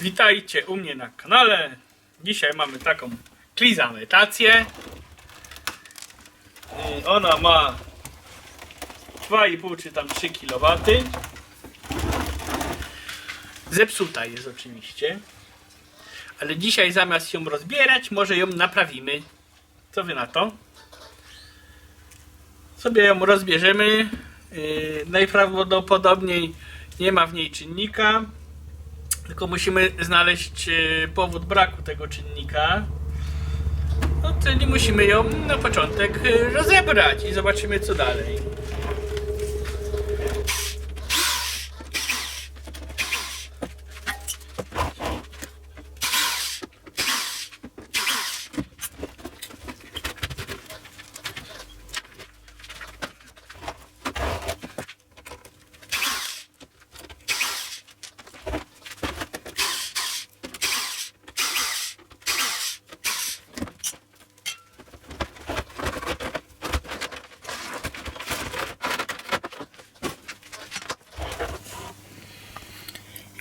Witajcie u mnie na kanale. Dzisiaj mamy taką klizametację. Y, Ona ma 2,5 czy tam 3 kW. Zepsuta jest oczywiście. Ale dzisiaj zamiast ją rozbierać, może ją naprawimy. Co wy na to? Sobie ją rozbierzemy. Yy, najprawdopodobniej nie ma w niej czynnika. Tylko musimy znaleźć e, powód braku tego czynnika. No, czyli musimy ją na początek e, rozebrać i zobaczymy co dalej.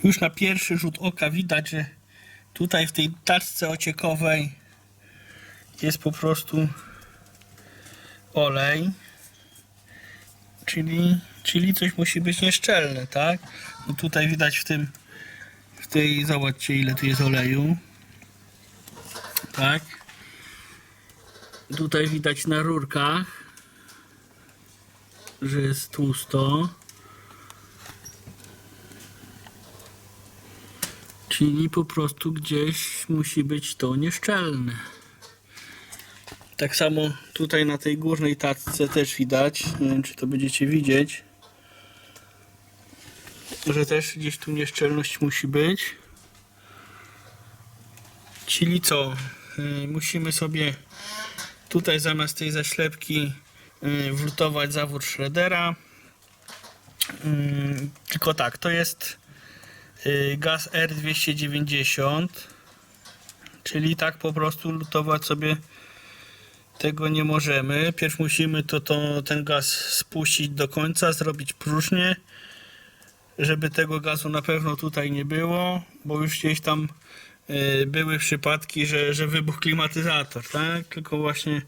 Już na pierwszy rzut oka widać, że tutaj w tej taczce ociekowej jest po prostu olej. Czyli, czyli coś musi być nieszczelne, tak? No tutaj widać w tym, w tej, zobaczcie ile tu jest oleju. Tak? Tutaj widać na rurkach, że jest tłusto. Czyli po prostu gdzieś musi być to nieszczelne. Tak samo tutaj na tej górnej tacce też widać, nie wiem czy to będziecie widzieć, że też gdzieś tu nieszczelność musi być. Czyli co? Yy, Musimy sobie tutaj zamiast tej zaślepki yy, wlutować zawór Schroedera. Yy, Tylko tak, to jest y, gaz R290 czyli tak po prostu lutować sobie tego nie możemy pierw musimy to, to ten gaz spuścić do końca zrobić próżnię żeby tego gazu na pewno tutaj nie było bo już gdzieś tam y, były przypadki, że, że wybuchł klimatyzator tak? tylko właśnie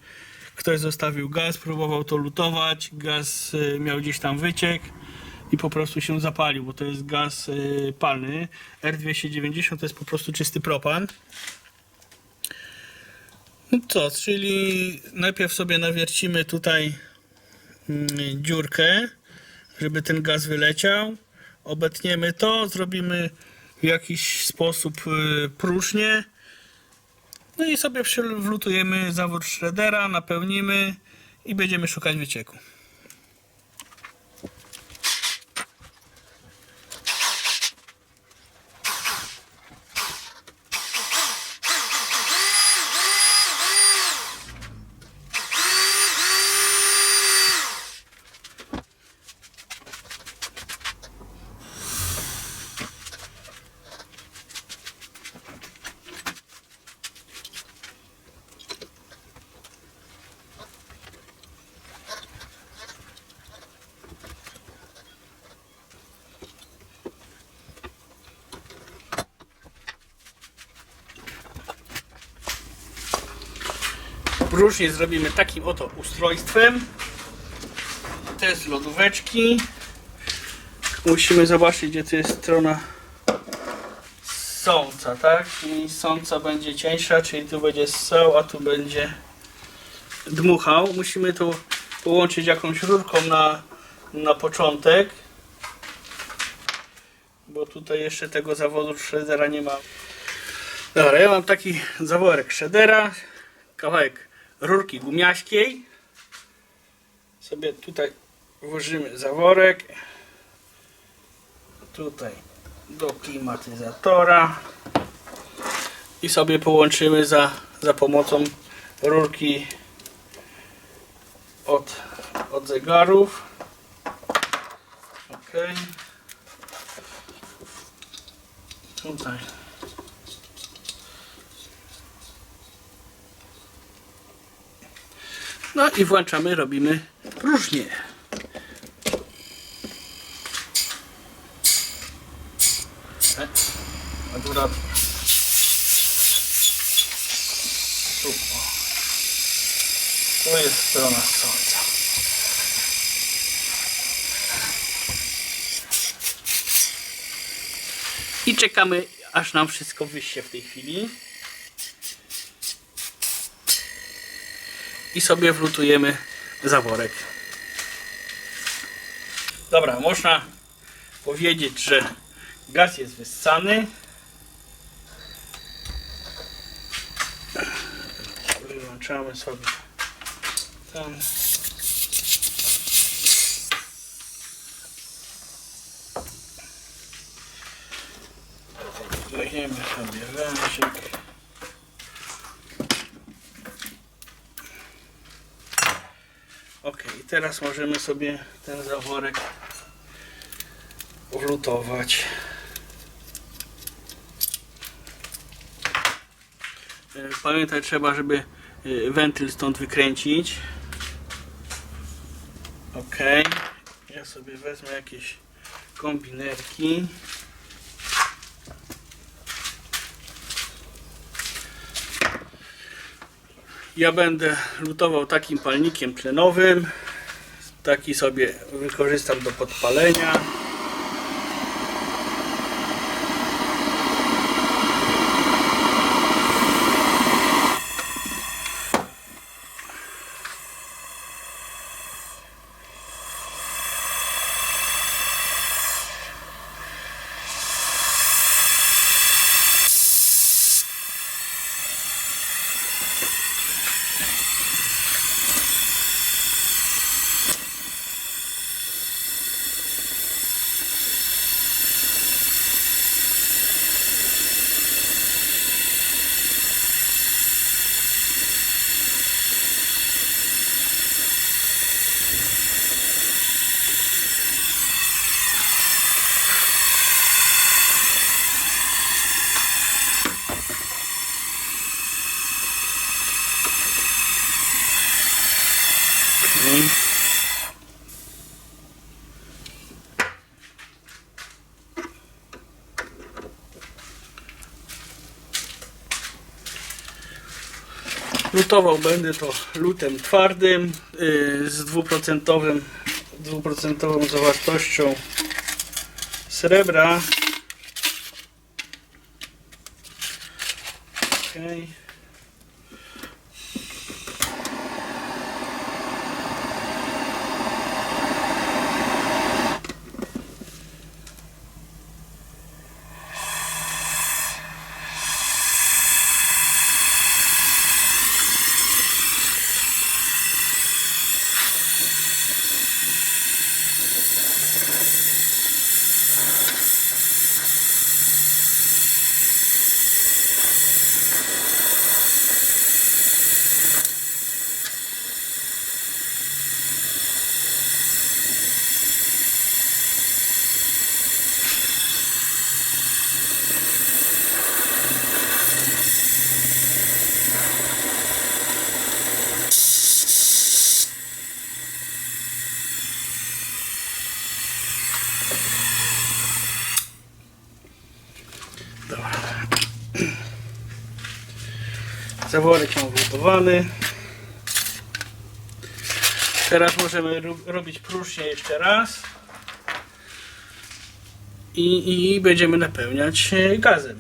ktoś zostawił gaz, próbował to lutować gaz y, miał gdzieś tam wyciek i po prostu się zapalił, bo to jest gaz y, palny. R290 to jest po prostu czysty propan. No co, czyli najpierw sobie nawiercimy tutaj mm, dziurkę, żeby ten gaz wyleciał. Obetniemy to, zrobimy w jakiś sposób y, próżnię. No i sobie wlutujemy zawór Schroedera, napełnimy i będziemy szukać wycieku. Różnie zrobimy takim oto ustrojstwem. To jest lodóweczki. Musimy zobaczyć, gdzie tu jest strona sąca, tak? I sąca będzie cieńsza, czyli tu będzie ssał, a tu będzie dmuchał. Musimy to połączyć jakąś rurką na, na początek. Bo tutaj jeszcze tego zawodu shreddera nie ma. Dobra, ja mam taki zaworek shreddera, kawałek rurki gumiaskiej. Sobie tutaj włożymy zaworek. Tutaj do klimatyzatora. I sobie połączymy za, za pomocą rurki od, od zegarów. Ok. Tutaj. No i włączamy, robimy próżnię. Od akurat tu. jest strona słońca. I czekamy, aż nam wszystko wyście w tej chwili. I sobie wlutujemy zaworek. Dobra, można powiedzieć, że gaz jest wyssany. Wyłączamy sobie ten. Weźmiemy sobie wężyk. Ok, i teraz możemy sobie ten zaworek wlutować. E, Pamiętaj, trzeba, żeby e, wentyl stąd wykręcić. Ok. Ja sobie wezmę jakieś kombinerki. Ja będę lutował takim palnikiem tlenowym. Taki sobie wykorzystam do podpalenia. Lutował będę to lutem twardym yy, z dwuprocentowym dwuprocentową zawartością srebra. Okej. Dobra. Zaworek mam wlutowany. Teraz możemy ro- robić próżnię jeszcze raz. I, I będziemy napełniać e, gazem.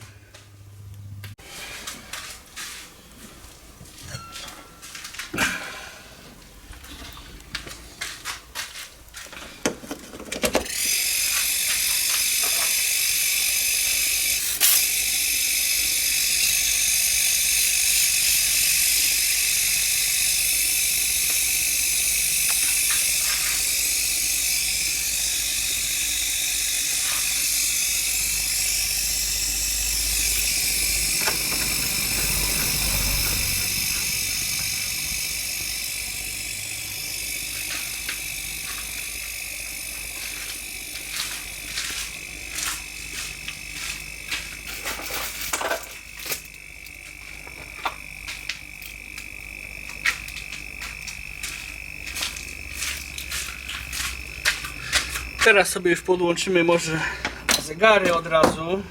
Teraz sobie już podłączymy może zegary od razu.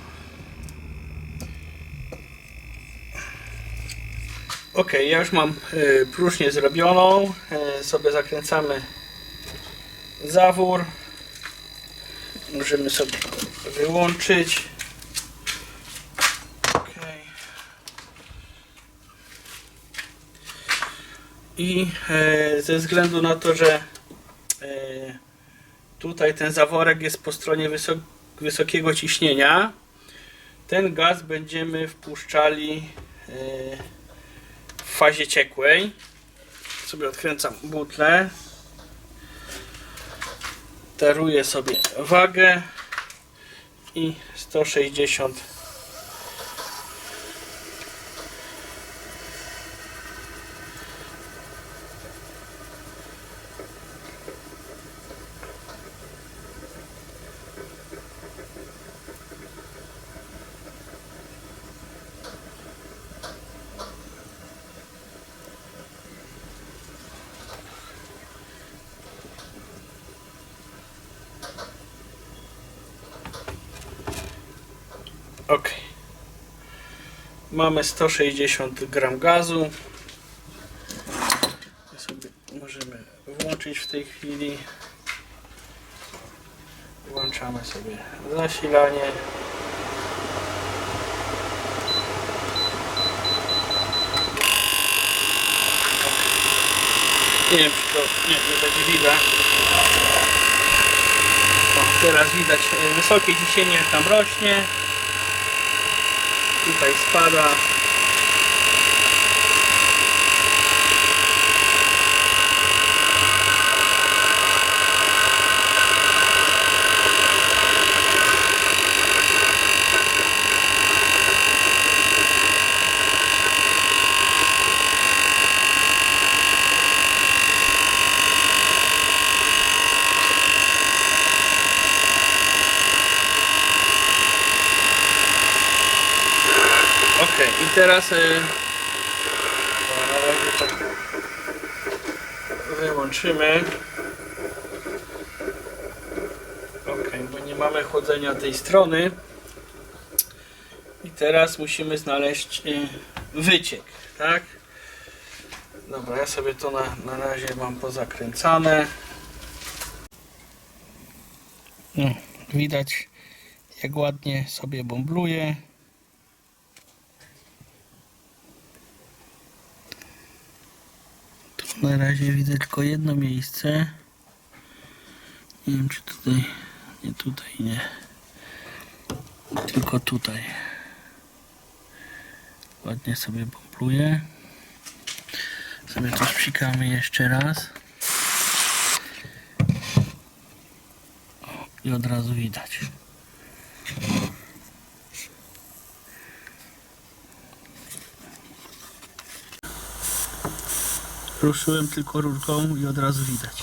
Ok, ja już mam e, próżnię zrobioną. E, sobie zakręcamy zawór. Możemy sobie wyłączyć. I e, ze względu na to, że tutaj ten zaworek jest po stronie wysok wysokiego ciśnienia, ten gaz będziemy wpuszczali e, w fazie ciekłej. Sobie odkręcam butlę. Daruję sobie wagę i 160 Ok. Mamy 160 gram gazu. Sobie możemy włączyć w tej chwili. Włączamy sobie zasilanie. Nie wiem, czy to nie, nie będzie widać. O, teraz widać e, wysokie ciśnienie tam rośnie. Tutaj spada. Ok, i teraz y, wyłączymy. Ok, bo nie mamy chłodzenia tej strony. I teraz musimy znaleźć y, wyciek, tak? Dobra, ja sobie to na, na razie mam pozakręcane. Widać jak ładnie sobie bąbluje. Na razie widzę tylko jedno miejsce. Nie wiem czy tutaj, nie tutaj, nie. Tylko tutaj. Ładnie sobie pompluje. Sobie to psikamy jeszcze raz. I od razu widać. Ruszyłem tylko rurką i od razu widać.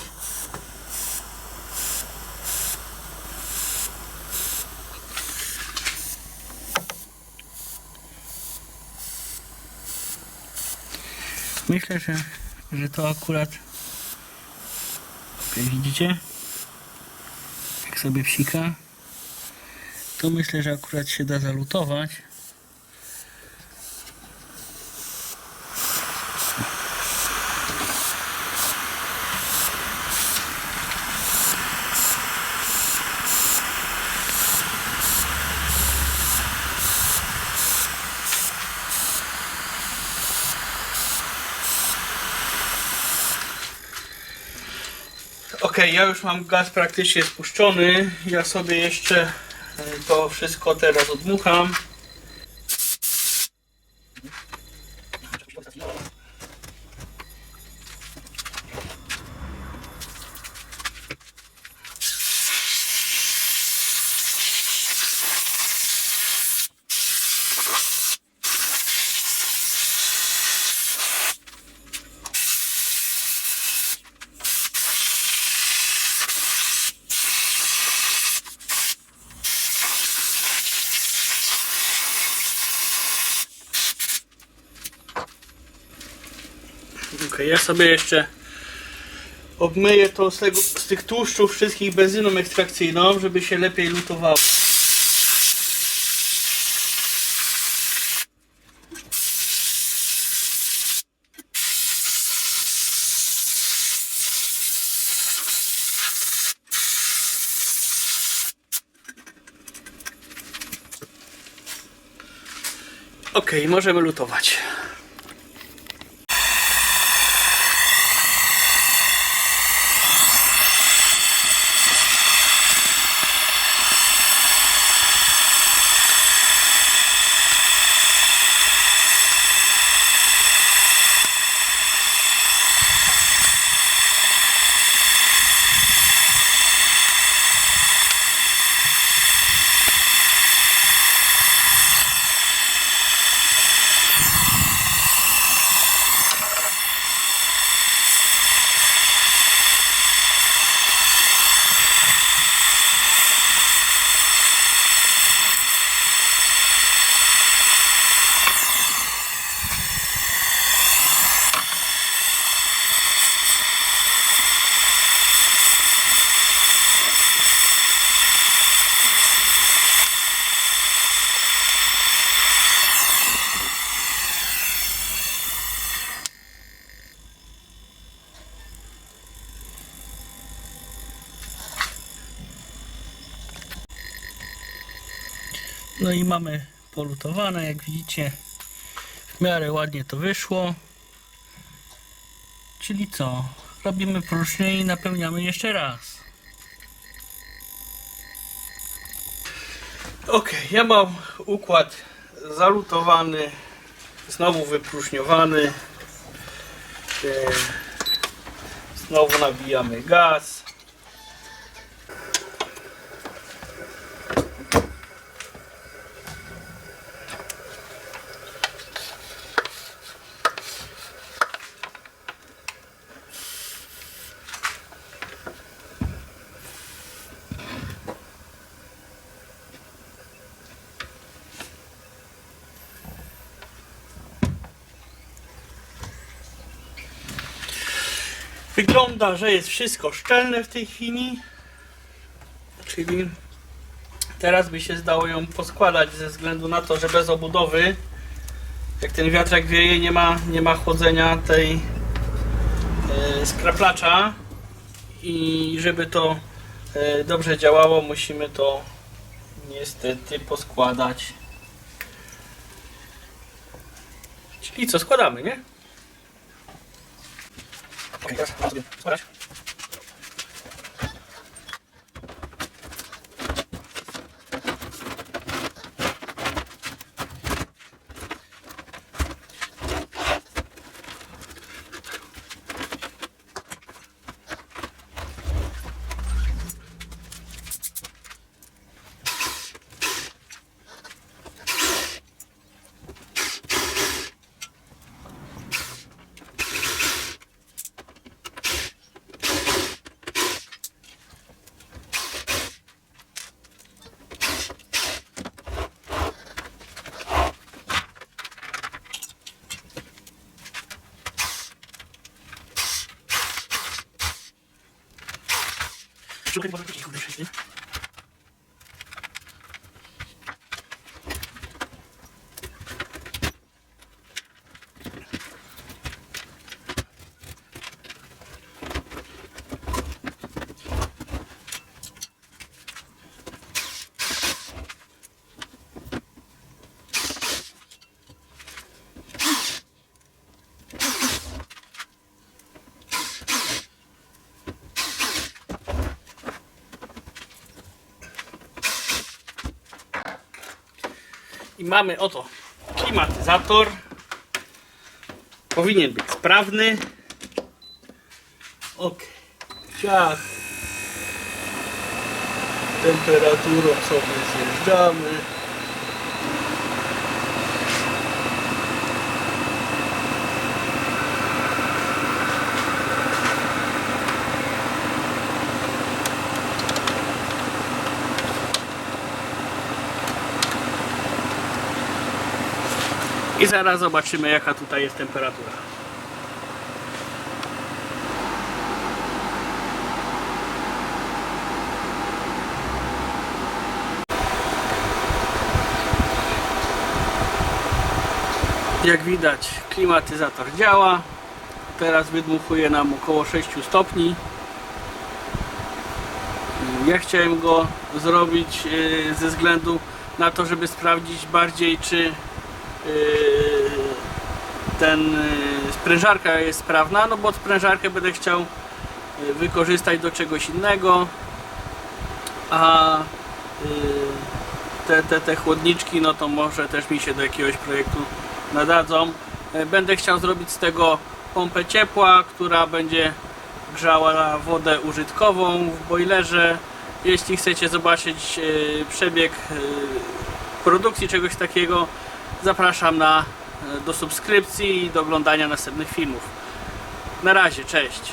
Myślę, że, że to akurat ok, widzicie? Jak sobie psika to myślę, że akurat się da zalutować. Ja już mam gaz praktycznie spuszczony. Ja sobie jeszcze e, to wszystko teraz odmucham. ja sobie jeszcze obmyję to z, tego, z tych tłuszczów wszystkich benzyną ekstrakcyjną, żeby się lepiej lutowało. Ok, możemy lutować. No i mamy polutowane, jak widzicie. W miarę ładnie to wyszło. Czyli co? Robimy próżnię i napełniamy jeszcze raz. Ok, ja mam układ zalutowany, znowu wypróżniowany. E, Znowu nabijamy gaz. Wygląda, że jest wszystko szczelne w tej chwili. Czyli teraz by się zdało ją poskładać ze względu na to, że bez obudowy, jak ten wiatrak wieje, nie ma, nie ma chłodzenia tej e, skraplacza. I żeby to e, dobrze działało, musimy to niestety poskładać. Czyli co, składamy, nie? Gracias. Look at what I'm doing. I mamy oto klimatyzator. Powinien być sprawny. Ok. Jak temperaturą sobie zjeżdżamy. I zaraz zobaczymy jaka tutaj jest temperatura. Jak widać klimatyzator działa. Teraz wydmuchuje nam około 6 stopni. Ja chciałem go zrobić e, ze względu na to, żeby sprawdzić bardziej czy ten yy, sprężarka jest sprawna, no bo sprężarkę będę chciał yy, wykorzystać do czegoś innego, a yy, te, te, te chłodniczki, no to może też mi się do jakiegoś projektu nadadzą. Yy, Będę chciał zrobić z tego pompę ciepła, która będzie grzała wodę użytkową w boilerze. Jeśli chcecie zobaczyć yy, przebieg yy, produkcji czegoś takiego, zapraszam na, yy, do subskrypcji i do oglądania następnych filmów. Na razie, cześć.